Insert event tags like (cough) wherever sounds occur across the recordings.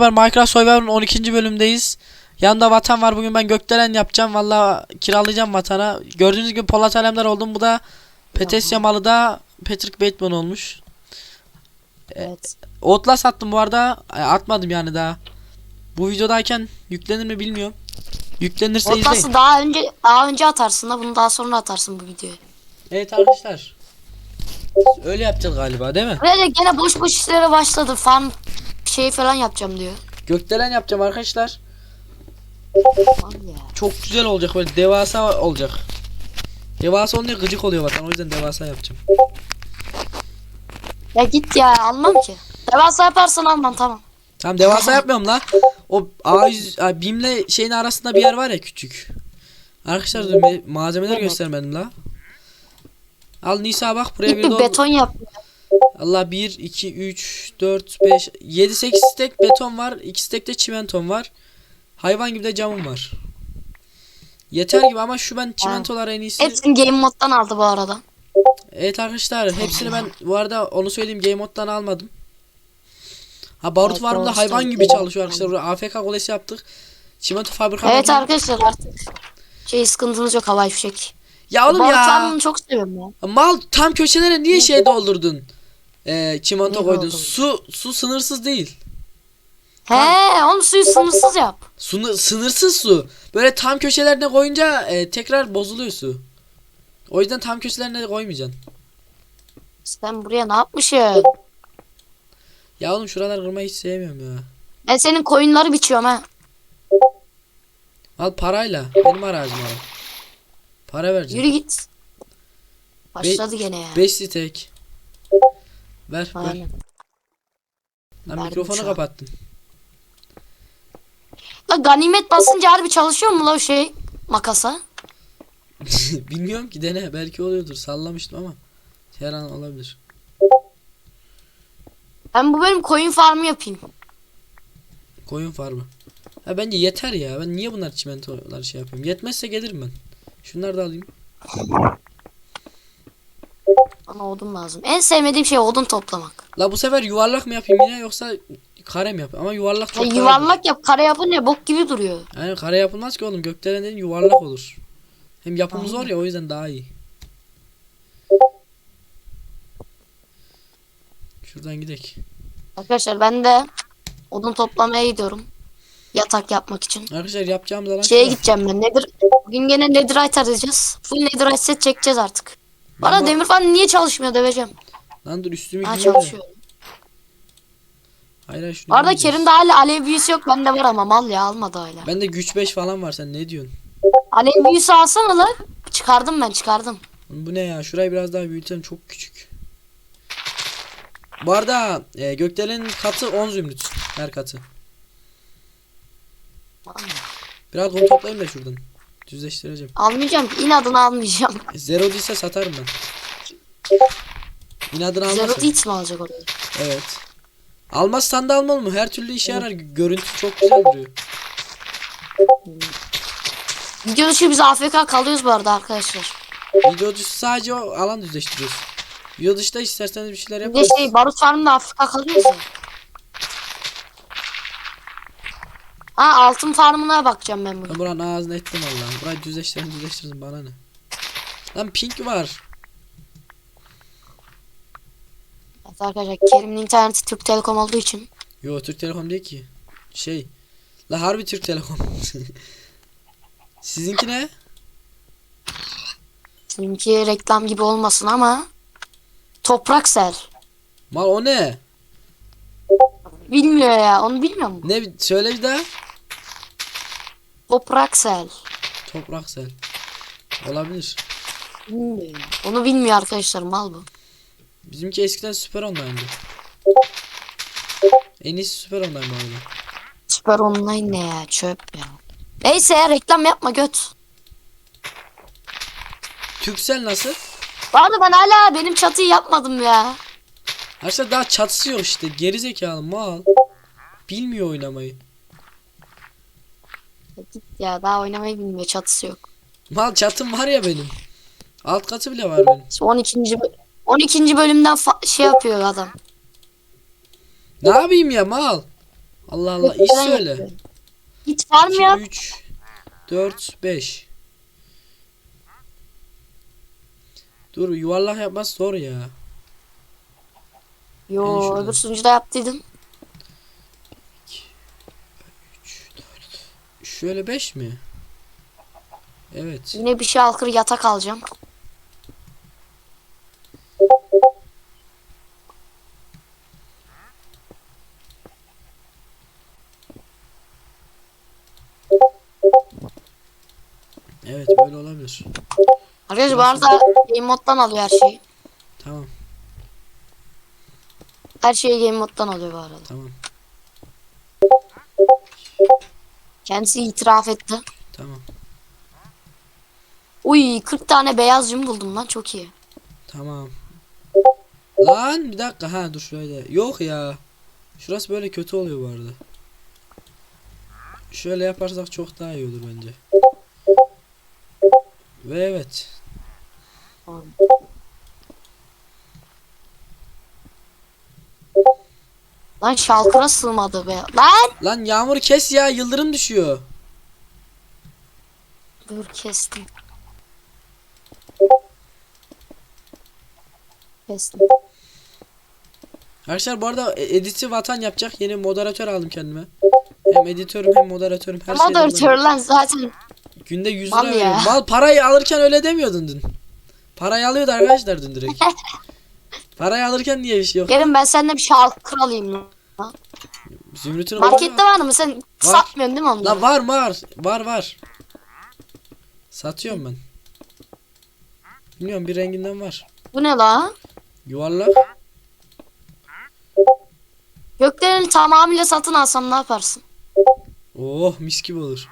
var Minecraft Survivor'ın 12. bölümdeyiz. Yanında vatan var. Bugün ben gökdelen yapacağım. Valla kiralayacağım vatana. Gördüğünüz gibi Polat Alemdar oldum. Bu da Petes malı da Patrick Bateman olmuş. Evet. Outlast attım bu arada. Ay, Atmadım yani daha. Bu videodayken yüklenir mi bilmiyorum. Yüklenirse izleyin. Outlast'ı daha önce daha önce atarsın da bunu daha sonra atarsın bu videoyu. Evet arkadaşlar. Öyle yapacağız galiba değil mi? Böyle gene boş boş işlere başladı. Farm şey falan yapacağım diyor. Gökdelen yapacağım arkadaşlar. Çok güzel olacak böyle devasa olacak. Devasa olunca gıcık oluyor vatan o yüzden devasa yapacağım. Ya git ya almam ki. Devasa yaparsan almam tamam. Tamam devasa yapmıyorum la. O A100 a, BİM'le şeyin arasında bir yer var ya küçük. Arkadaşlar dur, me- malzemeler Evet. göstermedim la. Al Nisa bak buraya Git bir beton yap. Allah 1 2 3 4 5 7 8 stek beton var. 2 stek de çimenton var. Hayvan gibi de camım var. Yeter gibi ama şu ben çimentolar en iyisi. Hepsini game moddan aldı bu arada. Evet arkadaşlar hepsini ben bu arada onu söyleyeyim Game Mode'dan almadım. Ha barut farmda doğru hayvan gibi çalışıyor arkadaşlar. Burada AFK kolesi yaptık. Çimento fabrikaları. Evet arkadaşlar artık şey sıkıntımız yok havai fişek. Ya oğlum Balık ya. çok seviyorum ya. Mal tam köşelere niye şey doldurdun? Ee, çimento Niye koydun. Su su sınırsız değil. He oğlum suyu sınırsız yap. Su sınırsız su. Böyle tam köşelerine koyunca e, tekrar bozuluyor su. O yüzden tam köşelerine de koymayacaksın. Sen buraya ne yapmışsın? Ya oğlum şuralar kırmayı hiç sevmiyorum ya. Ben senin koyunları biçiyorum ha. Al parayla. Benim arazim al. Para vereceğim. Yürü git. Başladı gene ya. 5 stek. Ver ver. Aynen. Lan Verdim mikrofonu şu an. kapattın. La ganimet basınca harbi çalışıyor mu la o şey makasa? (laughs) Bilmiyorum ki dene belki oluyordur sallamıştım ama her an olabilir. Ben bu bölüm koyun farmı yapayım. Koyun farmı. Ha bence yeter ya. Ben niye bunlar çimentolar şey yapıyorum? Yetmezse gelirim ben. Şunları da alayım. Bana odun lazım. En sevmediğim şey odun toplamak. La bu sefer yuvarlak mı yapayım yine yoksa kare mi yapayım? Ama yuvarlak Ya çok iyi. yuvarlak yap kare yapınca bok gibi duruyor. Yani kare yapılmaz ki oğlum. Gökdelen dediğin yuvarlak olur. Hem yapımı Aynen. zor ya o yüzden daha iyi. Şuradan gidek. Arkadaşlar ben de odun toplamaya gidiyorum. Yatak yapmak için. Arkadaşlar yapacağımız alan Şeye gideceğim ben. Nedir? Bugün gene netherite arayacağız. Full netherite set çekeceğiz artık. Bana demir falan niye çalışmıyor döveceğim. Lan dur üstümü Ha de. çalışıyor. Hayır hayır şunu arada giyeceğiz. Kerim'de hala alev büyüsü yok. Bende var ama mal ya almadı hala. Bende güç 5 falan var sen ne diyorsun? Alev büyüsü alsana lan. Çıkardım ben çıkardım. Oğlum Bu ne ya? Şurayı biraz daha büyütelim çok küçük. Bu arada e, Gökdelen'in katı 10 zümrüt her katı. Biraz kum toplayayım da şuradan. Düzleştireceğim. Almayacağım. İnadını almayacağım. E, Zero değilse satarım ben. İnadını Zero almasın. Deeds mi alacak orada? Evet. Almazsan da almalı mı? Her türlü işe yarar. Görüntü çok güzel duruyor. Video dışı biz AFK kalıyoruz bu arada arkadaşlar. Video dışı sadece o alan düzleştiriyoruz. Video dışında isterseniz bir şeyler Bir de yaparız. şey barut farmında AFK kalıyoruz ya. Ha altın farmına bakacağım ben bugün. Ben buranın ağzını ettim Allah'ım. Burayı düzleştirin düzleştirin bana ne. Lan pink var. Evet arkadaşlar Kerim'in interneti Türk Telekom olduğu için. Yo Türk Telekom değil ki. Şey. La harbi Türk Telekom. (laughs) Sizinki ne? Çünkü reklam gibi olmasın ama. Toprak sel. Mal o ne? Bilmiyor ya onu bilmiyor mu? Ne söyle bir daha. Toprak sel. Toprak sel. Olabilir. Bilmiyor. Onu bilmiyor arkadaşlar mal bu. Bizimki eskiden süper online'dı. En iyisi süper online bu arada. Süper online ne ya çöp ya. Neyse ya reklam yapma göt. Türksel nasıl? Arada ben hala benim çatıyı yapmadım ya. Arkadaşlar daha çatısı yok işte. Gerizekalı mal. Bilmiyor oynamayı. Git ya daha oynamayı bilmiyor çatısı yok. Mal çatım var ya benim. Alt katı bile var benim. İşte 12. bö- 12. bölümden fa- şey yapıyor adam. Ne yapayım ya mal? Allah Allah iş Beklenen söyle. yapıyorum. Git farm 2, yap. 3, 4, 5. Dur yuvarlak yapması zor ya. Yo şurada. öbür sunucuda yaptıydım. 3, 4. Şöyle 5 mi? Evet. Yine bir şey alkır yatak alacağım. Evet böyle olabilir. Arkadaşlar bu arada game moddan alıyor her şeyi. Tamam Her şeyi game moddan alıyor bu arada. tamam Kendisi itiraf etti. tamam Uy 40 tane beyaz cım buldum lan çok iyi. tamam. Lan bir dakika ha dur şöyle. Yok ya. Şurası böyle kötü oluyor bu arada. Şöyle yaparsak çok daha iyi olur bence. Ve evet. Lan şalkıra sığmadı be. Lan! Lan yağmur kes ya yıldırım düşüyor. Dur kestim. Kestim. Arkadaşlar bu arada e- editi vatan yapacak yeni moderatör aldım kendime. Hem editörüm hem moderatörüm her şeyden Moderatör lan zaten. Günde 100 lira Mal. Mal parayı alırken öyle demiyordun dün. Parayı alıyordu arkadaşlar dün direkt. (laughs) parayı alırken niye bir şey yok? Gelin ben senden bir şalkır alayım lan. Zümrüt'ün Markette var mı? Sen satmıyorsun değil mi onları? La var var. Var var. Satıyorum ben. Bilmiyorum bir renginden var. Bu ne la? Yuvarlak. Gökdeleni tamamıyla satın alsam ne yaparsın? Oh mis gibi olur.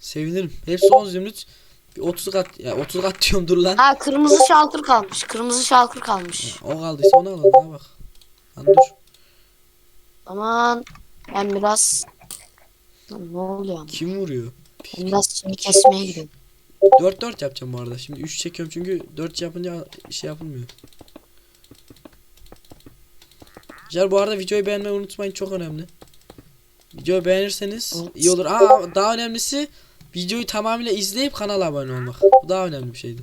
Sevinirim. Hepsi 10 zümrüt. Bir 30 kat ya 30 kat diyorum dur lan. Ha kırmızı şalkır kalmış. Kırmızı şalkır kalmış. O kaldıysa onu alalım ha bak. Lan dur. Aman ben biraz Lan ne oluyor? ama? Kim vuruyor? Ben biraz seni kesmeye gidiyorum. 4 4 yapacağım bu arada. Şimdi 3 çekiyorum çünkü 4 yapınca şey yapılmıyor. Arkadaşlar bu arada videoyu beğenmeyi unutmayın çok önemli. Videoyu beğenirseniz iyi olur. Aa daha önemlisi videoyu tamamıyla izleyip kanala abone olmak. Bu daha önemli bir şeydi.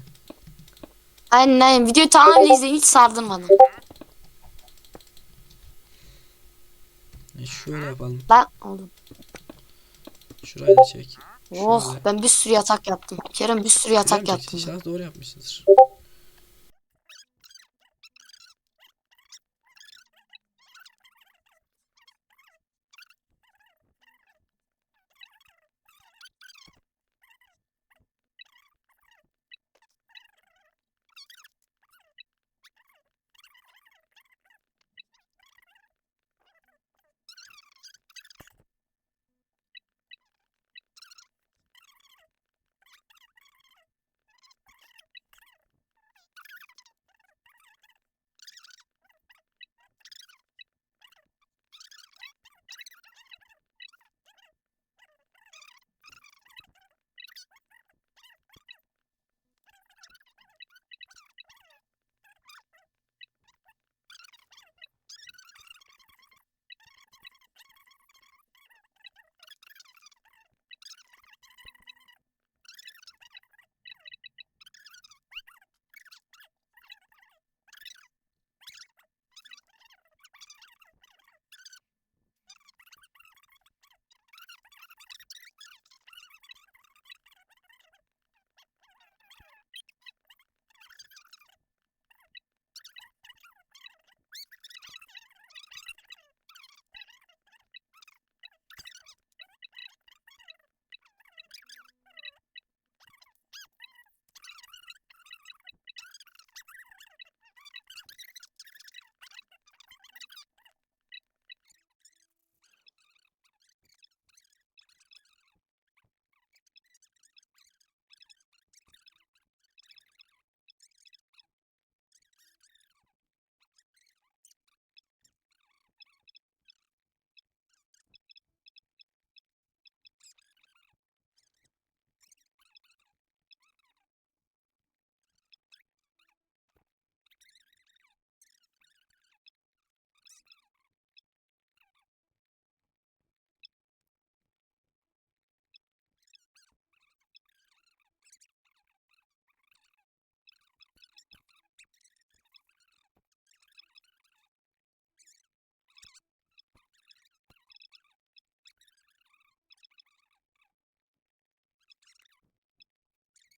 Aynen aynen videoyu tamamıyla izleyin hiç sardırmadım. E, şöyle yapalım. Lan oğlum. Şurayı da çek. Oh Şöyle. ben bir sürü yatak yaptım. Kerem bir sürü yatak Bilemeyeceksin, yaptım. İnşallah doğru yapmışsınızdır.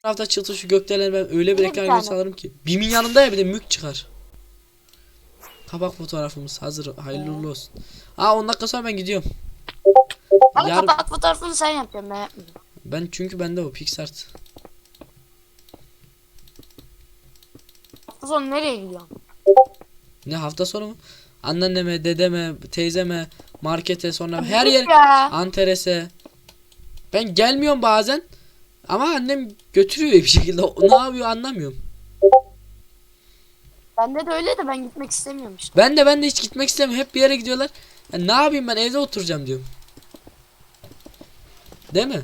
Tarafta çıktı şu gökdelen ben öyle bir ekran görüntüsü alırım ki. Bimin yanında ya bir de mük çıkar. Kapak fotoğrafımız hazır. Hayırlı uğurlu olsun. Aa 10 dakika sonra ben gidiyorum. Ama Yarın- kapak fotoğrafını sen yapacaksın ben yapmayacağım. Ben çünkü bende o Pixart. Hafta sonu nereye gidiyorsun? Ne hafta sonu mu? Anneanneme, dedeme, teyzeme, markete sonra her yer Ya. Antares'e. Ben gelmiyorum bazen. Ama annem götürüyor bir şekilde. Ne yapıyor anlamıyorum. Bende de öyle de ben gitmek istemiyorum işte. Ben de ben de hiç gitmek istemiyorum. Hep bir yere gidiyorlar. Ya ne yapayım ben evde oturacağım diyorum. Değil mi?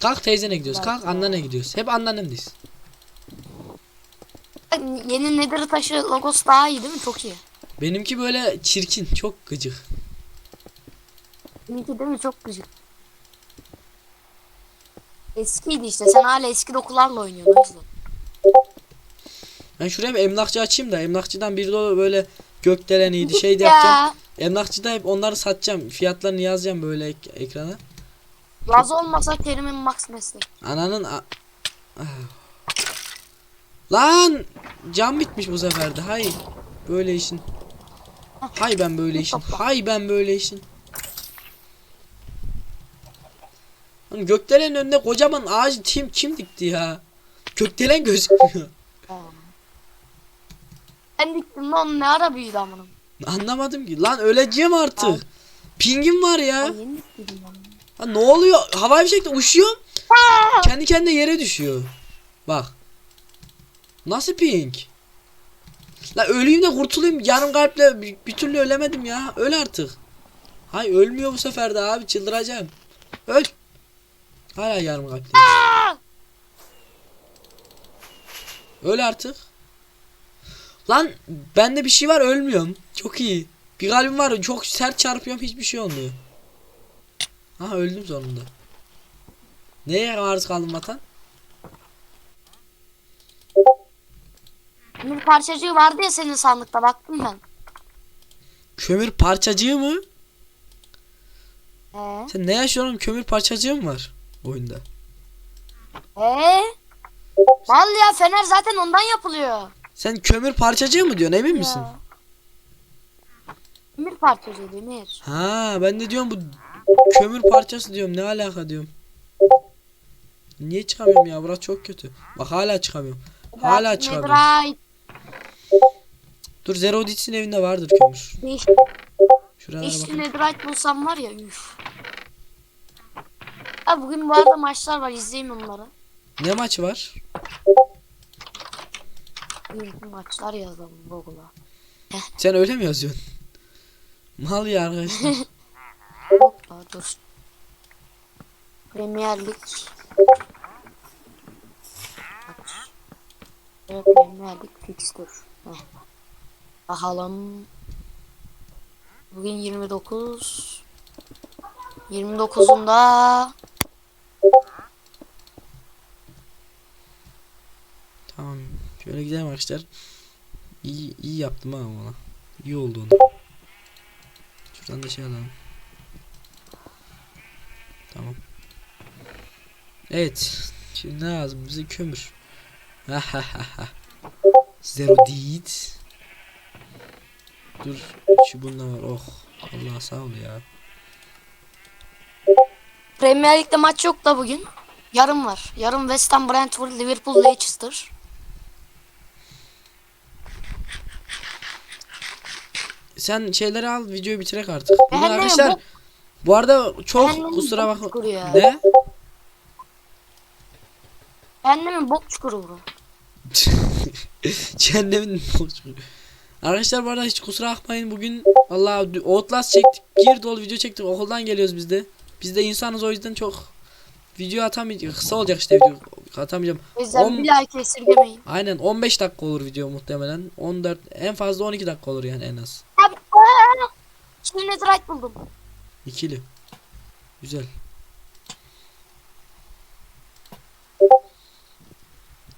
Kalk teyzene gidiyoruz. Kalk annene gidiyoruz. Hep anneannemdeyiz. Yeni Nether taşı logosu daha iyi değil mi? Çok iyi. Benimki böyle çirkin. Çok gıcık. Benimki değil mi? Çok gıcık. Eskiydi işte. Sen hala eski dokularla oynuyorsun o yüzden. Ben şuraya bir emlakçı açayım da emlakçıdan bir o böyle gökdeleniydi şey de yapacağım. Ya. Emlakçıda hep onları satacağım. Fiyatlarını yazacağım böyle ek- ekrana. Laz olmasa Kerim'in max meslek. Ananın a- Ah. Lan cam bitmiş bu sefer de. Hay böyle işin. Hay ben böyle işin. Hay ben böyle işin. Lan gökdelenin önünde kocaman ağacı kim kim dikti ya? Gökdelen gözükmüyor. Ben diktim lan ne ara büyüdü amınım. Anlamadım ki. Lan öleceğim artık. Pingim var ya. Ben yeni diktim lan. Ha, ne oluyor? Havai fişekle uçuyorum. Kendi kendine yere düşüyor. Bak. Nasıl ping? La öleyim de kurtulayım. Yarım kalple bir, bir türlü ölemedim ya. Öl artık. Hay ölmüyor bu sefer de abi çıldıracağım. Öl. Hala yarım kalple. Öl artık. Lan bende bir şey var ölmüyorum. Çok iyi. Bir kalbim var çok sert çarpıyorum hiçbir şey olmuyor. Ha öldüm sonunda. Neye maruz kaldım vatan? Bir parçacığı vardı ya senin sandıkta baktım ben. Kömür parçacığı mı? Ee, Sen ne yaşıyorsun? Kömür parçacığı mı var oyunda? ee? Mal ya fener zaten ondan yapılıyor. Sen kömür parçacığı mı diyorsun emin misin? Ya. Demir parçacığı demir. Ha ben de diyorum bu kömür parçası diyorum ne alaka diyorum. Niye çıkamıyorum ya burası çok kötü. Bak hala çıkamıyorum. Hala çıkamıyorum. Netherite. Dur Zero Dits'in evinde vardır kömür. Şuralara değişti bakın. netherite bulsam var ya üf. Ha bugün bu arada maçlar var izleyin onları. Ne maçı var? Bugün maçlar yazalım Google'a. Sen öyle mi yazıyorsun? Mal ya arkadaşlar. (laughs) Dur. Premier Lig. Maç. Premier Lig fixture. Heh. Bakalım. Bugün 29. 29'unda Tamam. Şöyle gidelim arkadaşlar. İyi, iyi yaptım ha ona. İyi oldu onu. Şuradan da şey alalım. Tamam. Evet. Şimdi ne lazım? Bize kömür. Zero değil. Dur. Şu bunda var. Oh. Allah sağ ol ya. Premier Lig'de maç yok da bugün. Yarın var. Yarın West Ham, Brentford, Liverpool, Leicester. Sen şeyleri al videoyu bitirek artık. Ben de arkadaşlar bu- bu arada çok de kusura bok bakma. çukuru ya. Ne? (laughs) Cehennemin bok çukuru bu. Cehennemin borcu. Arkadaşlar bu arada hiç kusura bakmayın bugün Allah Outlast çektik bir dolu video çektik okuldan geliyoruz biz de biz de insanız o yüzden çok video atamayacağız kısa olacak işte video atamayacağım O yüzden On- bir like esirgemeyin. aynen 15 dakika olur video muhtemelen 14 en fazla 12 dakika olur yani en az! Şimdi netherite buldum. ikili güzel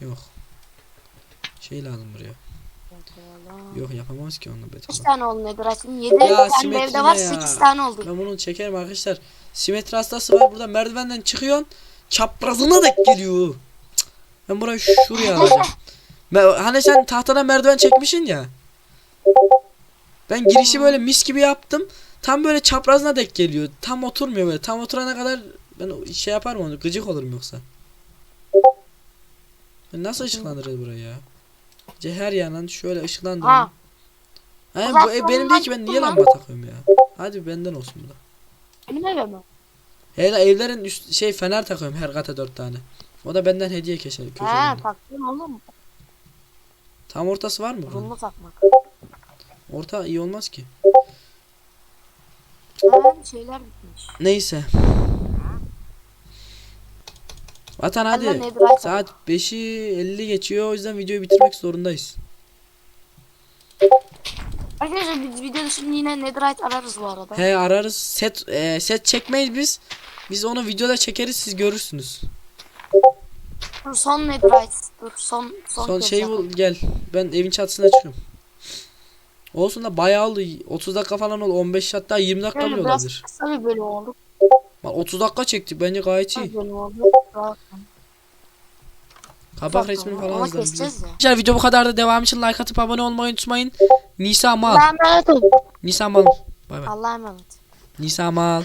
yok şey lazım buraya Yok yapamaz ki onunla beton. Kaç tane oldu Netherite'in? 7 Ya, tane evde var ne ya? 8 tane oldu. Ben bunu çekerim arkadaşlar. Simetri hastası var. Burada merdivenden çıkıyorsun. Çaprazına dek geliyor. Cık. Ben burayı şuraya alacağım. (laughs) Hani sen tahtadan merdiven çekmişsin ya. Ben girişi böyle mis gibi yaptım. Tam böyle çaprazına dek geliyor. Tam oturmuyor böyle. Tam oturana kadar ben şey yaparım onu. Gıcık olurum yoksa. Nasıl ışıklandırırız burayı ya? Her yandan şöyle ışıklandıralım. Ha. He, bu ev benim değil ki ben niye lamba takıyorum ya? Hadi benden olsun bu da. Benim eve mi? Hele evlerin üst şey fener takıyorum her kata dört tane. O da benden hediye keser He köşeden. taktın oğlum. Tam ortası var mı? Burunlu takmak. Orta iyi olmaz ki. He şeyler bitmiş. Neyse. Vatan Hadi. Saat 5'i 50 geçiyor o yüzden videoyu bitirmek zorundayız. Arkadaşlar biz video dışında yine Netherite ararız bu arada. He ararız. Set e, set çekmeyiz biz. Biz onu videoda çekeriz siz görürsünüz. Dur son Netherite. Dur son son, Son şey bul gel. Ben evin çatısına çıkıyorum. Olsun da bayağı oldu. 30 dakika falan oldu. 15 hatta 20 dakika bile biraz olabilir. kısa bir bölüm oldu. Bak 30 dakika çektik bence gayet iyi. Kabak resmini falan ya. Arkadaşlar video bu kadar da devam için like atıp abone olmayı unutmayın. Nisa Mal. Allah'a emanet ol. Nisa Mal. Bay bay. Allah'a emanet. Nisa Mal.